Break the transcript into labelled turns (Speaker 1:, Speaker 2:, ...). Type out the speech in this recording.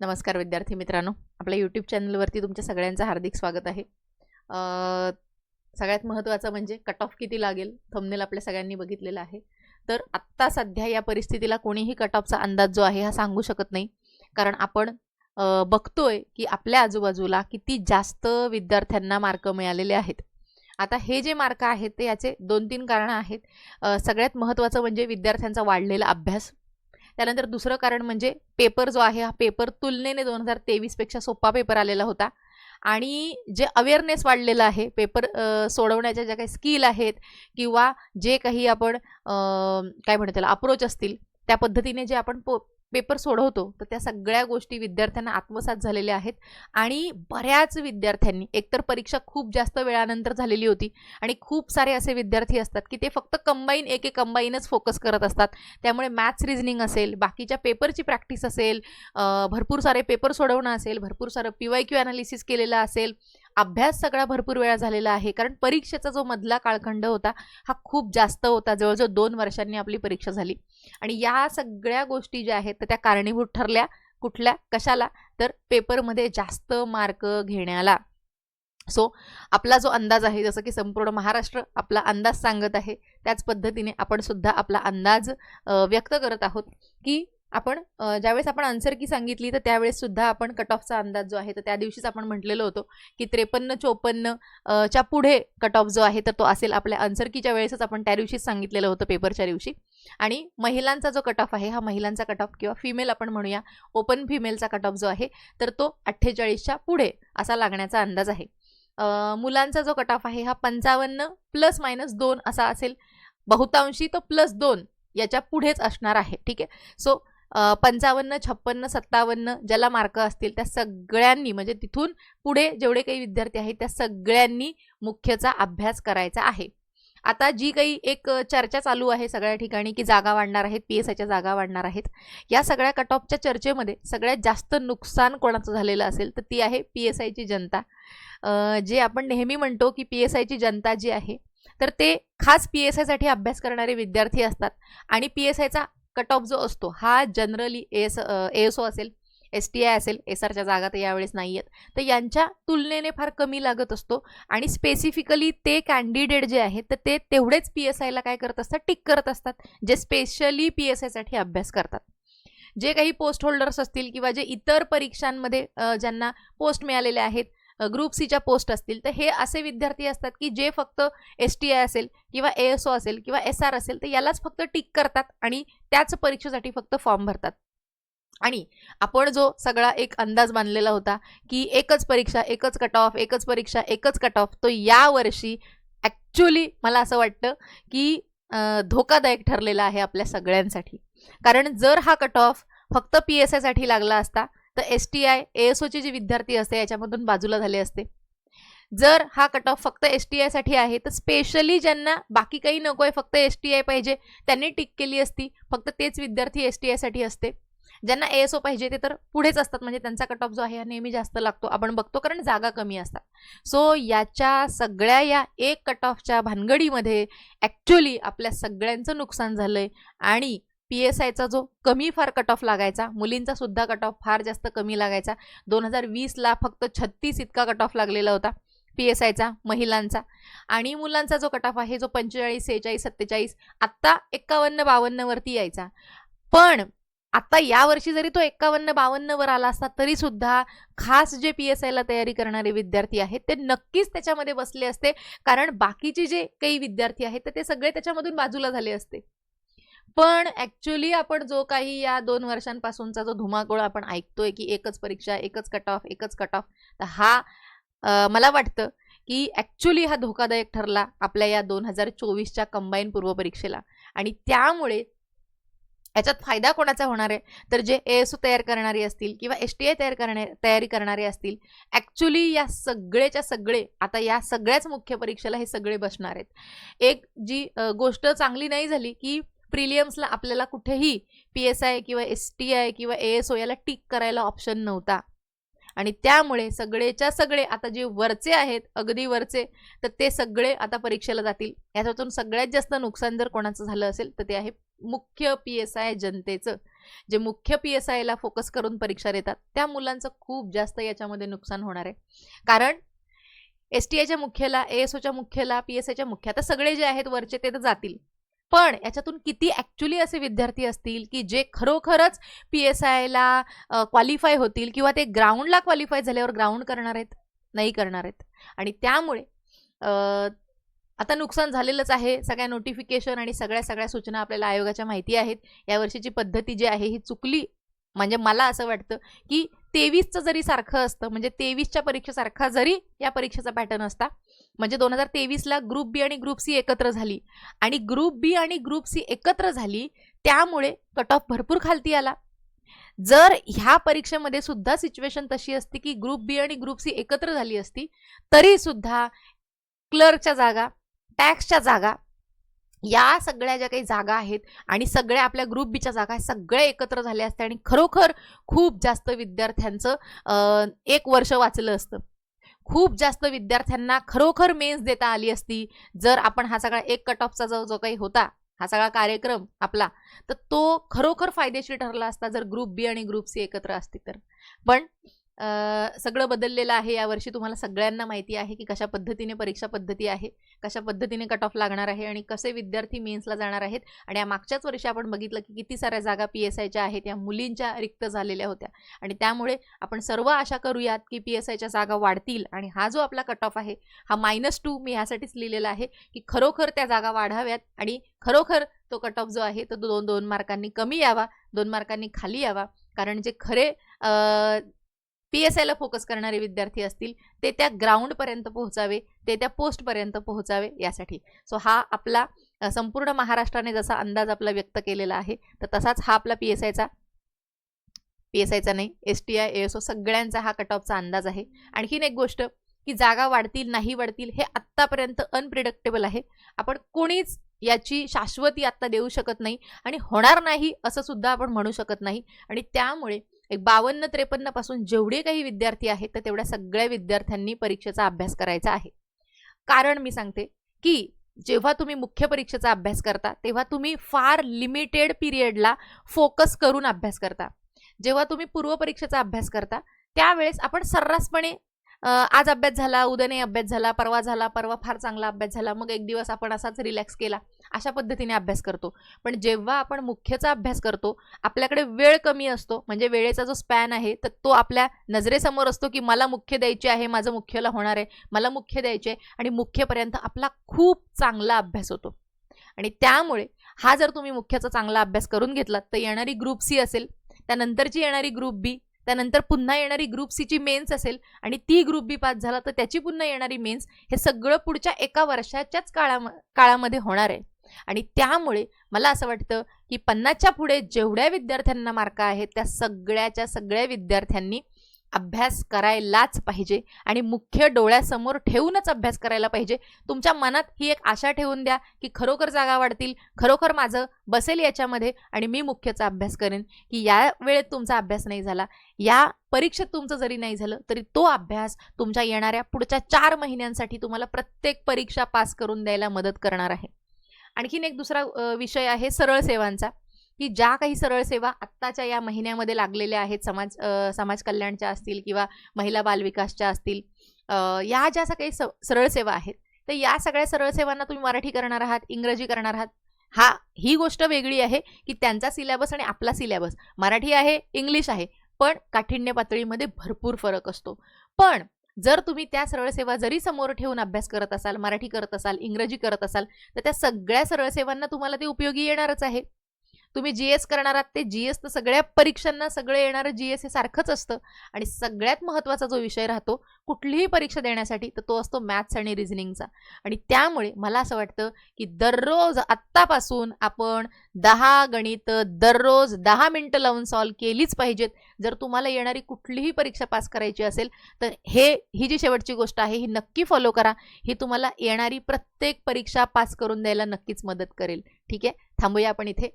Speaker 1: नमस्कार विद्यार्थी मित्रांनो. आपल्या यूट्यूब चॅनलवरती तुमच्या सगळ्यांचं हार्दिक स्वागत आहे. सगळ्यात महत्त्वाचं म्हणजे कट ऑफ किती लागेल थंबनेल आपल्या सगळ्यांनी बघितलेलं आहे. तर आत्ता सध्या या परिस्थितीला कोणीही कट ऑफचा अंदाज जो आहे हा सांगू शकत नाही. कारण आपण बघतोय की आपल्या आजूबाजूला किती जास्त विद्यार्थ्यांना मार्क मिळालेले आहेत. आता हे जे मार्क आहेत ते याचे दोन तीन कारणं आहेत. सगळ्यात महत्त्वाचं म्हणजे विद्यार्थ्यांचा वाढलेला अभ्यास. त्यानंतर दुसरं कारण म्हणजे पेपर जो आहे हा पेपर तुलनेने दोन हजार तेवीसपेक्षा सोपा पेपर आलेला होता. आणि जे अवेअरनेस वाढलेलं आहे पेपर सोडवण्याच्या ज्या काही स्किल आहेत किंवा जे काही आपण काय म्हणतो त्याला अप्रोच असतील त्या पद्धतीने जे आपण पो पेपर सोडवतो तर त्या सगळ्या गोष्टी विद्यार्थ्यांना आत्मसात झालेल्या आहेत. आणि बऱ्याच विद्यार्थ्यांनी एकतर परीक्षा खूप जास्त वेळानंतर झालेली होती आणि खूप सारे असे विद्यार्थी असतात की ते फक्त कंबाईन एक एक कंबाईनच फोकस करत असतात. त्यामुळे मॅथ्स रिझनिंग असेल बाकीच्या पेपरची प्रॅक्टिस असेल भरपूर सारे पेपर सोडवणं असेल भरपूर सारं पी वाय क्यू ॲनालिसिस केलेलं असेल अभ्यास सगळा भरपूर वेळा झालेला आहे. कारण परीक्षेचा जो मधला काळखंड होता हा खूप जास्त होता. जवळजवळ दोन वर्षांनी आपली परीक्षा झाली. आणि या सगळ्या गोष्टी ज्या आहेत तर त्या कारणीभूत ठरल्या. कुठल्या? कशाला? तर पेपरमध्ये जास्त मार्क घेण्याला. सो आपला जो अंदाज आहे जसं की संपूर्ण महाराष्ट्र आपला अंदाज सांगत आहे त्याच पद्धतीने आपण सुद्धा आपला अंदाज व्यक्त करत आहोत की आपण ज्यावेळेस आपण आन्सर की सांगितली तर त्यावेळेस सुद्धा आपण कट ऑफचा अंदाज जो आहे तर त्या दिवशीच आपण म्हटलेलो होतो की त्रेपन्न चोपन्न च्या पुढे कट ऑफ जो आहे तर तो असेल आपल्या आन्सर कीच्या वेळेसच आपण त्या दिवशीच सांगितलेलं होतं पेपरच्या दिवशी. आणि महिलांचा जो कट ऑफ आहे हा महिलांचा कट ऑफ किंवा फिमेल आपण म्हणूया ओपन फिमेलचा कट ऑफ जो आहे तर तो अठ्ठेचाळीसच्या पुढे असा लागण्याचा अंदाज आहे. मुलांचा जो कट ऑफ आहे हा पंचावन्न प्लस मायनस दोन असा असेल. बहुतांशी तो प्लस दोन याच्या पुढेच असणार आहे ठीक आहे? सो पंचावन्न छप्पन्न सत्तावन्न ज्याला मार्क असतील त्या सगळ्यांनी म्हणजे तिथून पुढे जेवढे काही विद्यार्थी आहेत त्या सगळ्यांनी मुख्यचा अभ्यास करायचा आहे. आता जी काही एक चर्चा चालू आहे सगळ्या ठिकाणी की जागा वाढणार आहेत पी एस आयच्या जागा वाढणार आहेत या सगळ्या कट ऑफच्या चर्चेमध्ये सगळ्यात जास्त नुकसान कोणाचं झालेलं असेल तर ती आहे पी एस आयची जनता. जे आपण नेहमी म्हणतो की पी एस आयची जनता जी आहे तर ते खास पी एस आयसाठी अभ्यास करणारे विद्यार्थी असतात आणि पी एस आयचा कट ऑफ जो असतो हा generally S A S O असेल एस टी आय असेल एस आरच्या जागा तर यावेळेस नाही आहेत. तर यांच्या तुलनेने फार कमी लागत असतो आणि स्पेसिफिकली ते कॅन्डिडेट जे आहेत तर ते तेवढेच पी एस आयला काय करत असतात टिक करत असतात जे स्पेशली पी एस आयसाठी अभ्यास करतात. जे काही पोस्ट होल्डर्स असतील किंवा जे इतर परीक्षांमध्ये ज्यांना पोस्ट मिळालेले आहेत ग्रुप सीच्या पोस्ट असतील तर हे असे विद्यार्थी असतात की जे फक्त एस टी आय असेल किंवा ए एस ओ असेल किंवा एस आर असेल तर यालाच फक्त टिक करतात आणि त्याच परीक्षेसाठी फक्त फॉर्म भरतात. आणि आपण जो सगळा एक अंदाज बांधलेला होता की एकच परीक्षा एकच कट ऑफ एकच परीक्षा एकच कट ऑफ तो यावर्षी ॲक्च्युली मला असं वाटतं की धोकादायक ठरलेला आहे आपल्या सगळ्यांसाठी. कारण जर हा कट ऑफ फक्त पी एस आयसाठी लागला असता तर S T I A S ओचे जे विद्यार्थी असते याच्यामधून बाजूला झाले असते. जर हा कट ऑफ फक्त एस टी आयसाठी आहे तर स्पेशली ज्यांना बाकी काही नको आहे फक्त एस टी आय पाहिजे त्यांनी टिक केली असती फक्त तेच विद्यार्थी एस टी आयसाठी असते. ज्यांना ए एस ओ पाहिजे ते तर पुढेच असतात म्हणजे त्यांचा कट ऑफ जो आहे हा नेहमी जास्त लागतो. आपण बघतो कारण जागा कमी असतात. सो याच्या सगळ्या या एक कट ऑफच्या भानगडीमध्ये ॲक्च्युली आपल्या सगळ्यांचं नुकसान झालं आहे आणि पी एस आयचा जो कमी फार कट ऑफ लागायचा मुलींचा सुद्धा कट ऑफ फार जास्त कमी लागायचा. दोन हजार वीसला फक्त छत्तीस इतका कट ऑफ लागलेला होता पी एस आयचा महिलांचा. आणि मुलांचा जो कट ऑफ आहे जो पंचेचाळीस सेहेचाळीस सत्तेचाळीस आत्ता एक्कावन्न बावन्नवरती यायचा. पण आता यावर्षी जरी तो एक्कावन्न बावन्नवर आला असता तरी सुद्धा खास जे पी एस आयला तयारी करणारे विद्यार्थी आहेत ते नक्कीच त्याच्यामध्ये बसले असते. कारण बाकीचे जे काही विद्यार्थी आहेत तर ते सगळे त्याच्यामधून बाजूला झाले असते. पण ऍक्च्युली आपण जो काही या दोन वर्षांपासूनचा जो धुमाकूळ आपण ऐकतोय की एकच परीक्षा एकच कट ऑफ एकच कट ऑफ तर हा मला वाटतं की ॲक्च्युली हा धोकादायक ठरला आपल्या या दोन हजार चोवीसच्या कंबाईन पूर्वपरीक्षेला आणि त्यामुळे याच्यात फायदा कोणाचा होणार आहे? तर जे ए एस ओ तयार करणारे असतील किंवा एस टी आय तयार करणे तयारी करणारे असतील ॲक्च्युली या सगळेच्या सगळे आता या सगळ्याच मुख्य परीक्षेला हे सगळे बसणार आहेत. एक जी गोष्ट चांगली नाही झाली की प्रिलियम्सला आपल्याला कुठेही पी एस आय किंवा एस टी आय किंवा ए एस ओ याला टिक करायला ऑप्शन नव्हता. आणि त्यामुळे सगळेच्या सगळे आता जे वरचे आहेत अगदी वरचे तर ते सगळे आता परीक्षेला जातील. याच्यातून सगळ्यात जास्त नुकसान जर कोणाचं झालं असेल तर ते आहे मुख्य पी एस आय जनतेचं. जे मुख्य पी एस आयला फोकस करून परीक्षा देतात त्या मुलांचं खूप जास्त याच्यामध्ये नुकसान होणार आहे. कारण एस टी आयच्या मुख्याला ए एस ओच्या मुख्याला पी एस आयच्या मुख्य आता सगळे जे आहेत वरचे ते तर जातील. पण याच्यातून किती ॲक्च्युली असे विद्यार्थी असतील की जे खरोखरच पी एस आयला क्वालिफाय होतील किंवा ते ग्राउंडला क्वालिफाय झाल्यावर ग्राउंड करणार आहेत नाही करणार आहेत. आणि त्यामुळे आता नुकसान झालेलंच आहे. सगळ्या नोटिफिकेशन आणि सगळ्या सगळ्या सूचना आपल्याला आयोगाच्या माहिती आहेत. यावर्षीची पद्धती जी आहे ही चुकली. म्हणजे मला असं वाटतं की तेवीसचं जरी सारखं असतं म्हणजे तेवीसच्या परीक्षेसारखा जरी या परीक्षेचा पॅटर्न असता म्हणजे दोन हजार तेवीसला ग्रुप बी आणि ग्रुप सी एकत्र झाली. आणि ग्रुप बी आणि ग्रुप सी एकत्र झाली त्यामुळे कट ऑफ भरपूर खालती आला. जर ह्या परीक्षेमध्ये सुद्धा सिच्युएशन तशी असती की ग्रुप बी आणि ग्रुप सी एकत्र झाली असती तरी सुद्धा क्लर्कच्या जागा टॅक्सच्या जागा या सगळ्या ज्या काही जागा आहेत आणि सगळ्या आपल्या ग्रुप बीच्या जागा आहेत, सगळे एकत्र झाले असते आणि खरोखर खूप जास्त विद्यार्थ्यांचं एक वर्ष वाचलं असतं. खूप जास्त विद्यार्थ्यांना खरोखर मेन्स देता आली असती. जर आपण हा सगळा एक कट ऑफचा जो जो काही होता हा सगळा कार्यक्रम आपला तर तो खरोखर फायदेशीर ठरला असता जर ग्रुप बी आणि ग्रुप सी एकत्र असती तर. पण सगळं बदललेलं आहे. यावर्षी तुम्हाला सगळ्यांना माहिती आहे की कशा पद्धतीने परीक्षा पद्धती आहे कशा पद्धतीने कट ऑफ लागणार आहे आणि कसे विद्यार्थी मेन्सला जाणार आहेत. आणि या मागच्याच वर्षी आपण बघितलं की किती साऱ्या जागा पी एस आयच्या आहेत या मुलींच्या रिक्त झालेल्या होत्या. आणि त्यामुळे आपण सर्व आशा करूयात की पी एस आयच्या जागा वाढतील आणि हा जो आपला कट ऑफ आहे हा मायनस टू मी ह्यासाठीच लिहिलेला आहे की खरोखर त्या जागा वाढाव्यात आणि खरोखर तो कट ऑफ जो आहे तो दोन दोन मार्कांनी कमी यावा दोन मार्कांनी खाली यावा. कारण जे खरे पी एस आयला फोकस करणारे विद्यार्थी असतील ते त्या ग्राउंडपर्यंत पोहोचावे ते त्या पोस्टपर्यंत पोहोचावे यासाठी. सो हा आपला संपूर्ण महाराष्ट्राने जसा अंदाज आपला व्यक्त केलेला आहे तर तसाच हा आपला पी एस आयचा पी एस आयचा नाही S T I S O सगळ्यांचा हा कट ऑफचा अंदाज आहे. आणखीन एक गोष्ट की जागा वाढतील नाही वाढतील हे आत्तापर्यंत अनप्रिडक्टेबल आहे. आपण कोणीच याची शाश्वती आत्ता देऊ शकत नाही आणि होणार नाही असं सुद्धा आपण म्हणू शकत नाही. आणि त्यामुळे एक बावन्न त्रेपन्नपासून जेवढे काही विद्यार्थी आहेत तर तेवढ्या सगळ्या विद्यार्थ्यांनी परीक्षेचा अभ्यास करायचा आहे. कारण मी सांगते की जेव्हा तुम्ही मुख्य परीक्षेचा अभ्यास करता तेव्हा तुम्ही फार लिमिटेड पिरियडला फोकस करून अभ्यास करता. जेव्हा तुम्ही पूर्व परीक्षेचा अभ्यास करता त्यावेळेस आपण सर्रासपणे आज अभ्यास झाला उद्या नाही अभ्यास झाला परवा झाला परवा फार चांगला अभ्यास झाला मग एक दिवस आपण असाच रिलॅक्स केला. अशा पद्धतीने अभ्यास करतो. पण जेव्हा आपण मुख्यचा अभ्यास करतो आपल्याकडे वेळ कमी असतो म्हणजे वेळेचा जो स्पॅन आहे तर तो आपल्या नजरेसमोर असतो की मला मुख्य द्यायचे आहे माझं मुख्यला होणार आहे मला मुख्य द्यायचे आहे आणि मुख्यपर्यंत आपला खूप चांगला अभ्यास होतो. आणि त्यामुळे हा जर तुम्ही मुख्याचा चांगला अभ्यास करून घेतलात तर येणारी ग्रुप सी असेल त्यानंतरची येणारी ग्रुप बी त्यानंतर पुन्हा येणारी ग्रुप सीची मेन्स असेल आणि ती ग्रुप बी पास झाला तर त्याची पुन्हा येणारी मेन्स हे सगळं पुढच्या एका वर्षाच्याच काळा काळामध्ये होणार आहे. आणि त्यामुळे मला असं वाटतं की पन्नासच्या पुढे जेवढ्या विद्यार्थ्यांना मार्क आहेत त्या सगळ्याच्या सगळ्या विद्यार्थ्यांनी अभ्यास करायलाच पाहिजे आणि मुख्य डोळ्यासमोर ठेवूनच अभ्यास करायला पाहिजे. तुमच्या मनात ही एक आशा ठेवून द्या की खरोखर जागा वाढतील खरोखर माझं बसेल याच्यामध्ये आणि मी मुख्यचा अभ्यास करेन की या वेळेत तुमचा अभ्यास नाही झाला या परीक्षेत तुमचं जरी नाही झालं तरी तो अभ्यास तुमच्या येणाऱ्या पुढच्या चार महिन्यांसाठी तुम्हाला प्रत्येक परीक्षा पास करून द्यायला मदत करणार आहे. आणखीन एक दुसरा विषय आहे सरळ सेवांचा. की ज्या काही सरळ सेवा आत्ताच्या या महिन्यामध्ये लागलेल्या आहेत समाज समाज कल्याणच्या असतील किंवा महिला बालविकासच्या असतील या ज्या सगळ्या काही स सरळ सेवा आहेत तर या सगळ्या सरळ सेवांना तुम्ही मराठी करणार आहात इंग्रजी करणार आहात हा ही गोष्ट वेगळी आहे की त्यांचा सिलेबस आणि आपला सिलेबस. मराठी आहे इंग्लिश आहे पण काठिण्य पातळीमध्ये भरपूर फरक असतो. पण जर तुम्ही त्या सरळ सेवा जरी समोर ठेवून अभ्यास करत असाल मराठी करत असाल इंग्रजी करत असाल तर त्या सगळ्या सरळ सेवांना तुम्हाला ते उपयोगी येणारच आहे. तुम्ही जी एस करणार आहात ते जी एस तर सगळ्या परीक्षांना सगळं येणारं जी एस हे सारखंच असतं. आणि सगळ्यात महत्त्वाचा जो विषय राहतो कुठलीही परीक्षा देण्यासाठी तर तो असतो मॅथ्स आणि रिझनिंगचा आणि त्यामुळे मला असं वाटतं की दररोज आत्तापासून आपण दहा गणित दररोज दहा मिनटं लावून सॉल्व केलीच पाहिजेत. जर तुम्हाला येणारी कुठलीही परीक्षा पास करायची असेल तर हे ही जी शेवटची गोष्ट आहे ही नक्की फॉलो करा. ही तुम्हाला येणारी प्रत्येक परीक्षा पास करून द्यायला नक्कीच मदत करेल. ठीक आहे? थांबूया आपण इथे.